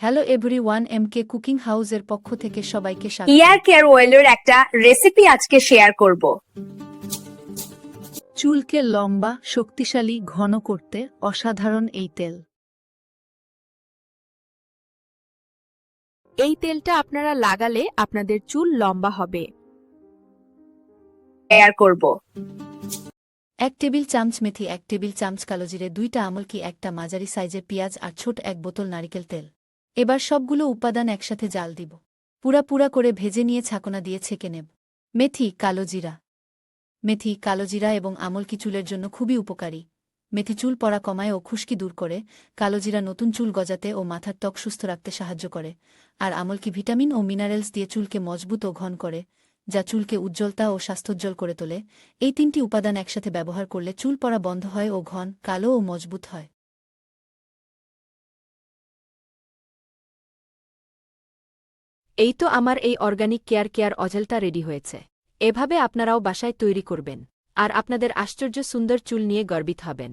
Hello everyone M K cooking হাউসের পক্ষ থেকে সবাইকে স্বাগত। ইয়ার কেয়ার অয়েলের একটা রেসিপি আজকে শেয়ার করব। চুলকে লম্বা শক্তিশালী ঘন করতে অসাধারণ এই তেল। এই তেলটা আপনারা লাগালে আপনাদের চুল লম্বা হবে। শেয়ার করব। এক টেবিল চামচ মেথি এক টেবিল চামচ কালোজিরে দুইটা আমলকি একটা মাঝারি সাইজের পেঁয়াজ আর ছোট এক বোতল নারিকেল তেল। এবার সবগুলো উপাদান একসাথে জাল দিব। পুরা পুরা করে ভেজে নিয়ে ছাকনা দিয়ে ছেঁকে নেব। মেথি কালোজিরা মেথি কালোজিরা এবং আমলকি চুলের জন্য খুবই উপকারী। মেথি চুল পড়া কমায় ও খুশকি দূর করে কালোজিরা নতুন চুল গজাতে ও মাথার ত্বক সুস্থ রাখতে সাহায্য করে। আর আমলকি ভিটামিন ও মিনারেলস দিয়ে চুলকে মজবুত ও ঘন করে, যা চুলকে উজ্জ্বলতা ও স্বাস্থ্যোজ্জ্বল করে তোলে। এই তিনটি উপাদান একসাথে ব্যবহার করলে চুল পড়া বন্ধ হয় ও ঘন, কালো ও মজবুত হয়। এই তো আমার এই অর্গানিক কেয়ার কেয়ার অজেলটা রেডি হয়েছে। এভাবে আপনারাও বাসায় তৈরি করবেন। আর আপনাদের আশ্চর্য সুন্দর চুল নিয়ে গর্বিত হবেন।